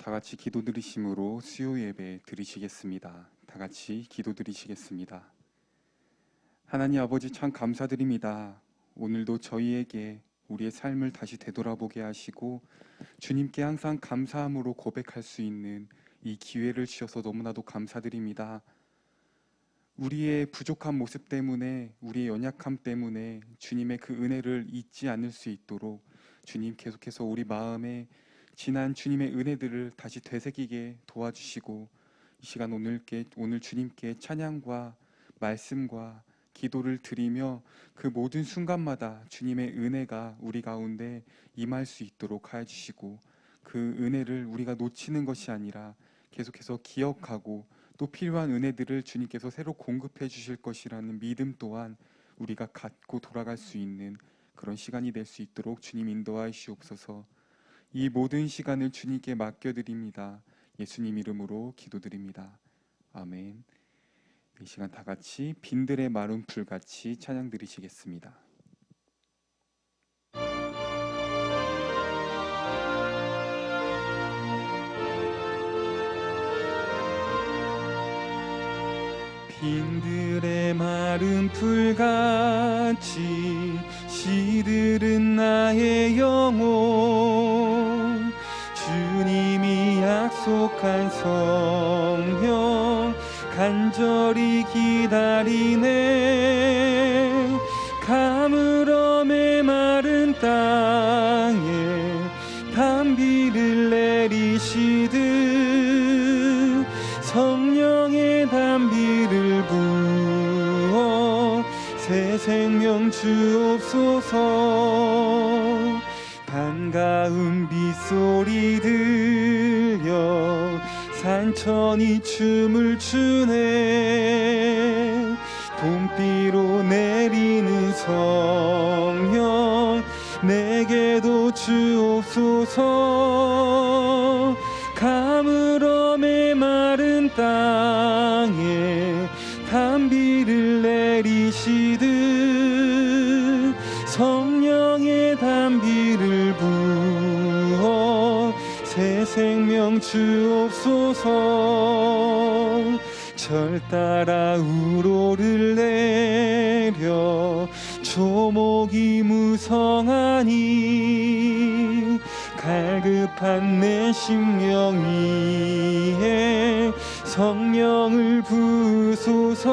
다 같이 기도 드리심으로 수요 예배 드리시겠습니다. 다 같이 기도 드리시겠습니다. 하나님 아버지 참 감사드립니다. 오늘도 저희에게 우리의 삶을 다시 되돌아보게 하시고 주님께 항상 감사함으로 고백할 수 있는 이 기회를 주셔서 너무나도 감사드립니다. 우리의 부족한 모습 때문에 우리의 연약함 때문에 주님의 그 은혜를 잊지 않을 수 있도록 주님 계속해서 우리 마음에 지난 주님의 은혜들을 다시 되새기게 도와주시고 이 시간 오늘께 오늘 주님께 찬양과 말씀과 기도를 드리며 그 모든 순간마다 주님의 은혜가 우리 가운데 임할 수 있도록 하여 주시고 그 은혜를 우리가 놓치는 것이 아니라 계속해서 기억하고 또 필요한 은혜들을 주님께서 새로 공급해 주실 것이라는 믿음 또한 우리가 갖고 돌아갈 수 있는 그런 시간이 될 수 있도록 주님 인도하시옵소서. 이 모든 시간을 주님께 맡겨드립니다. 예수님 이름으로 기도드립니다. 아멘. 이 시간 다 같이 빈들의 마른 풀같이 찬양 드리시겠습니다. 빈들의 마른 풀같이 시들은 나의 영혼 약속한 성령 간절히 기다리네. 가물어 메마른 땅에 담비를 내리시듯 성령의 담비를 부어 새 생명 주옵소서 반가운 빗소리 들려 산천이 춤을 추네. 봄비로 내리는 성령 내게도 주옵소서. 가물어 메마른 땅에 담비를 내리시듯 성령 생명 주옵소서. 절 따라 우로를 내려 조목이 무성하니 갈급한 내 심령 위에 성령을 부소서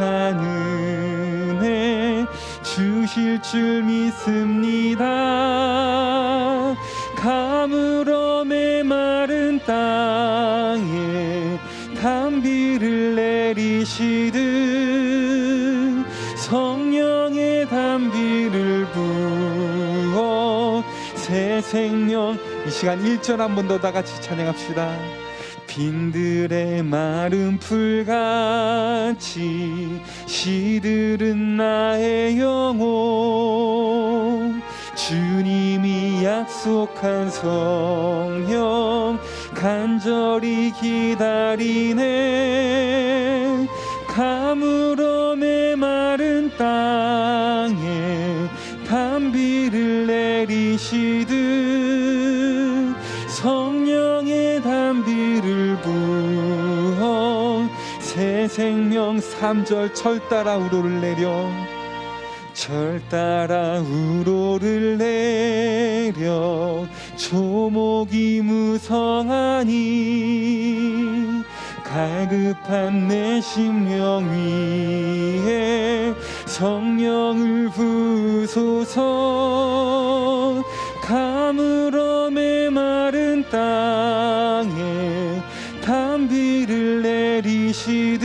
흡족한 은혜 주실 줄 믿습니다. 가물어 메마른 땅에 담비를 내리시듯 성령의 담비를 부어 새 생명 이 시간 1절 한 번 더 다 같이 찬양합시다 빈들의 마른 풀같이 시들은 나의 영혼. 주님이 약속한 성령 간절히 기다리네 생명 3절 철 따라 우로를 내려. 절 따라 우로를 내려. 조목이 무성하니 갈급한 내 심령 위에 성령을 부소서. 가물어 메마른 땅에 담비를 내리시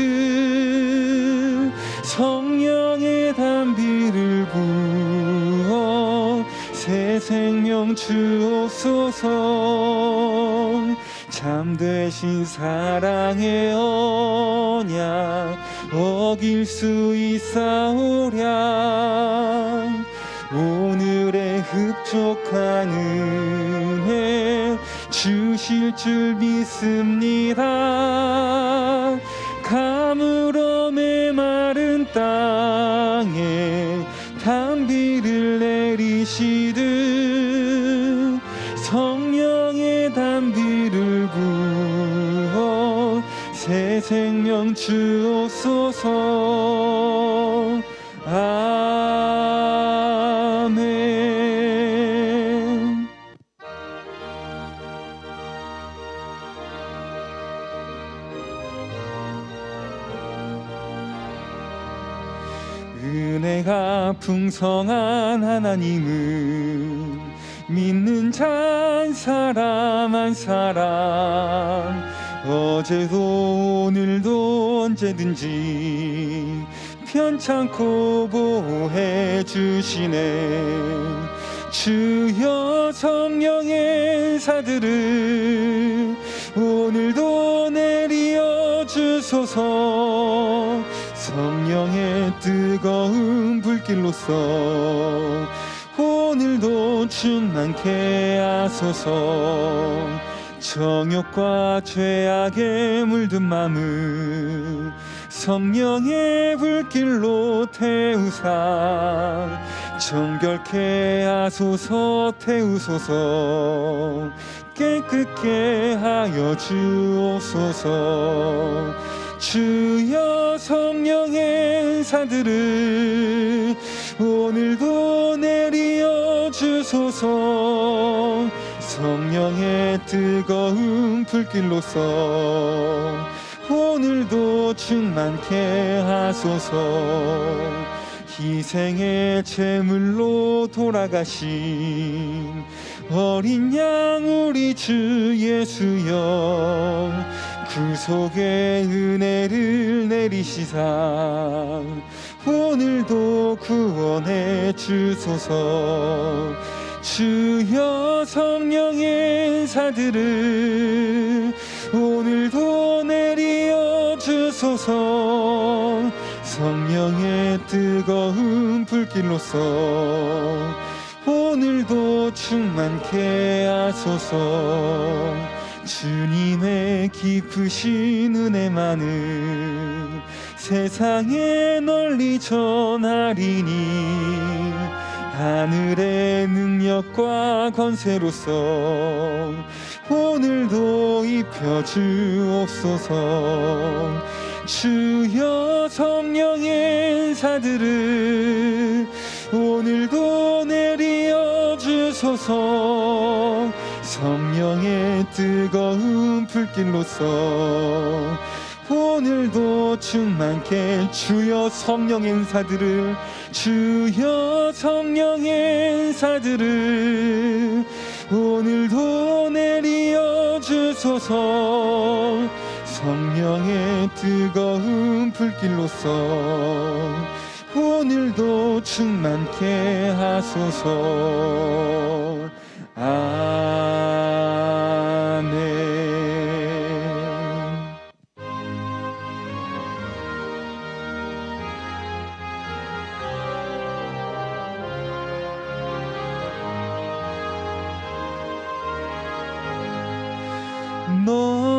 생명 주옵소서. 참되신 사랑의 언약 어길 수 있사오랴. 오늘의 흡족한 은혜 주실 줄 믿습니다. 가물어 메마른 땅에 단비를 내리시듯 성령의 단비를 부어 새 생명 주옵소서. 아멘. 은혜가 풍성한 하나님은 믿는 자한 사람 한 사람. 어제도 오늘도 언제든지 편찮고 보호해 주시네. 주여 성령의 사들을 오늘도 내리어 주소서. 성령의 뜨거운 불길로서 오늘도 충만케 하소서. 정욕과 죄악에 물든 마음을 성령의 불길로 태우사. 정결케 하소서 태우소서. 깨끗게 하여 주옵소서. 주여 성령의 사들을 오늘도 주소서. 성령의 뜨거운 불길로서 오늘도 충만케 하소서. 희생의 제물로 돌아가신 어린 양 우리 주 예수여 구속의 은혜를 내리시사 오늘도 구원해 주소서. 주여 성령의 사들을 오늘도 내리어 주소서. 성령의 뜨거운 불길로서 오늘도 충만케 하소서. 주님의 깊으신 은혜만을 세상에 널리 전하리니 하늘의 능력과 권세로서 오늘도 입혀 주옵소서. 주여 성령의 사들을 오늘도 내리어 주소서. 성령의 뜨거운 불길로서 오늘도 충만케 주여 성령의 은사들을 주여 성령의 은사들을 오늘도 내리어 주소서. 성령의 뜨거운 불길로서 오늘도 충만케 하소서. 아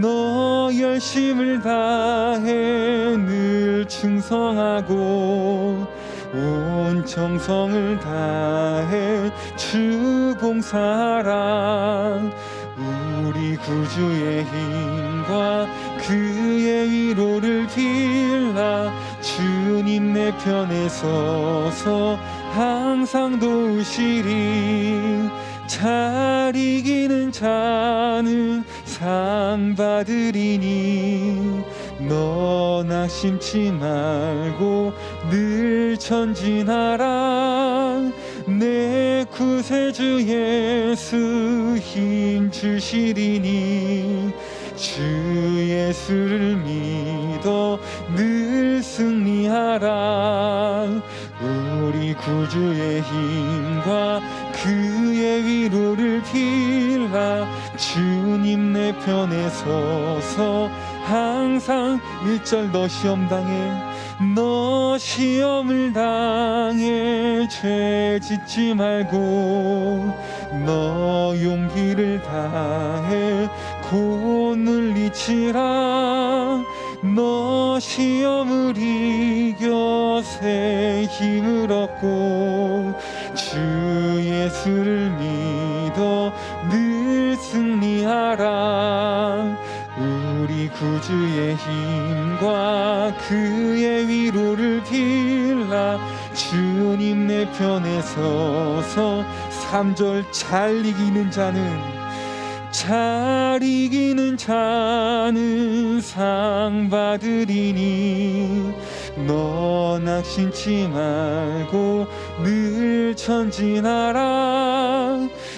너 열심을 다해 늘 충성하고 온 정성을 다해 주 봉사하라. 우리 구주의 힘과 그의 위로를 빌라. 주님 내 편에 서서 항상 도우시리. 잘 이기는 자는 상 받으리니 너 낙심치 말고 늘 전진하라 내 구세주 예수 힘 주시리니 주 예수를 믿어 늘 승리하라. 우리 구주의 힘과 그의 위로를 빌라 주님 내 편에 서서 항상 일절 너 시험 당해 너 시험을 당해. 죄 짓지 말고 너 용기를 다해 곤을 이치라. 너 시험을 이겨 새 힘을 얻고 주 예수를 늘 승리하라 우리 구주의 힘과 그의 위로를 빌라. 주님 내 편에 서서 삼절잘 이기는 자는 잘 이기는 자는 상 받으리니. 너 낙심치 말고 늘 전진하라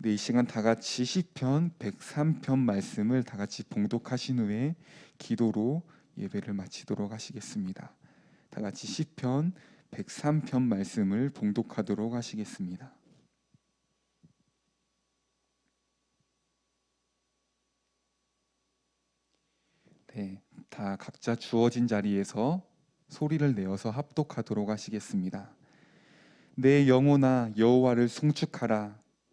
네, 이 시간 다 같이 시편 103편 말씀을 다 같이 봉독하신 후에 기도로 예배를 마치도록 하시겠습니다. 다 같이 시편 103편 말씀을 봉독하도록 하시겠습니다. 네, 다 각자 주어진 자리에서 소리를 내어서 합독하도록 하시겠습니다. 내 영혼아 여호와를 송축하라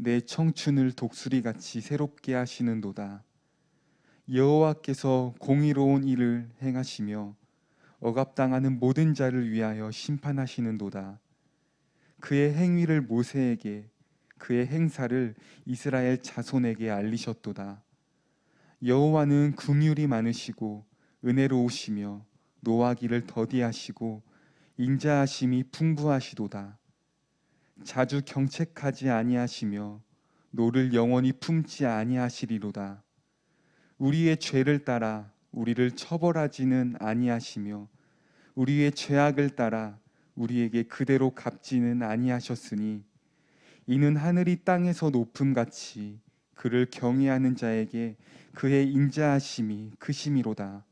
내 청춘을 독수리 같이 새롭게 하시는도다. 여호와께서 공의로운 일을 행하시며 억압당하는 모든 자를 위하여 심판하시는도다. 그의 행위를 모세에게 그의 행사를 이스라엘 자손에게 알리셨도다. 여호와는 긍휼이 많으시고 은혜로우시며 노하기를 더디하시고 인자하심이 풍부하시도다. 자주 경책하지 아니하시며 노를 영원히 품지 아니하시리로다. 우리의 죄를 따라 우리를 처벌하지는 아니하시며 우리의 죄악을 따라 우리에게 그대로 갚지는 아니하셨으니 이는 하늘이 땅에서 높음 같이 그를 경외하는 자에게 그의 인자하심이 크심이로다.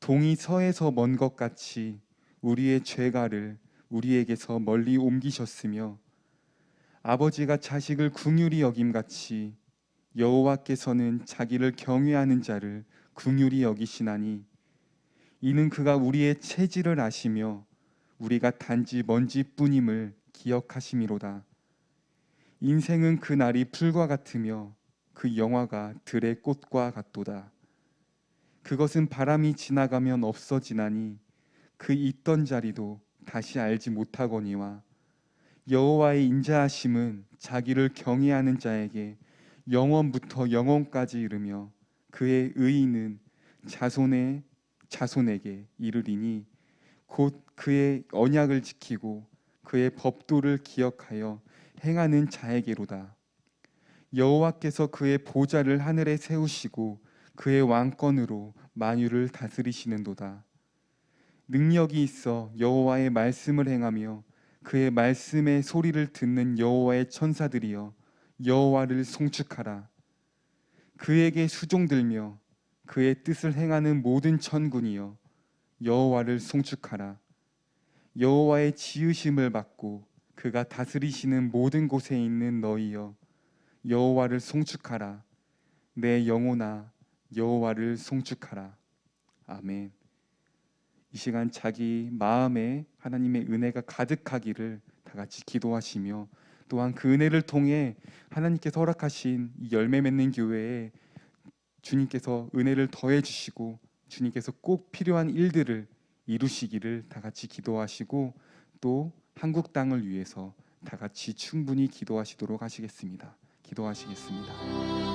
동이 서에서 먼 것 같이 우리의 죄가를 우리에게서 멀리 옮기셨으며 아버지가 자식을 궁휼히 여김 같이 여호와께서는 자기를 경외하는 자를 궁휼히 여기시나니 이는 그가 우리의 체질을 아시며 우리가 단지 먼지뿐임을 기억하심이로다. 인생은 그 날이 풀과 같으며 그 영화가 들의 꽃과 같도다. 그것은 바람이 지나가면 없어지나니 그 있던 자리도 다시 알지 못하거니와 여호와의 인자하심은 자기를 경외하는 자에게 영원부터 영원까지 이르며 그의 의인은 자손의 자손에게 이르리니 곧 그의 언약을 지키고 그의 법도를 기억하여 행하는 자에게로다. 여호와께서 그의 보좌를 하늘에 세우시고 그의 왕권으로 만유를 다스리시는도다. 능력이 있어 여호와의 말씀을 행하며 그의 말씀의 소리를 듣는 여호와의 천사들이여 여호와를 송축하라. 그에게 수종들며 그의 뜻을 행하는 모든 천군이여 여호와를 송축하라. 여호와의 지으심을 받고 그가 다스리시는 모든 곳에 있는 너희여 여호와를 송축하라. 내 영혼아 여호와를 송축하라. 아멘. 이 시간 자기 마음에 하나님의 은혜가 가득하기를 다 같이 기도하시며 또한 그 은혜를 통해 하나님께서 허락하신 이 열매 맺는 교회에 주님께서 은혜를 더해 주시고 주님께서 꼭 필요한 일들을 이루시기를 다 같이 기도하시고 또 한국 땅을 위해서 다 같이 충분히 기도하시도록 하시겠습니다. 기도하시겠습니다.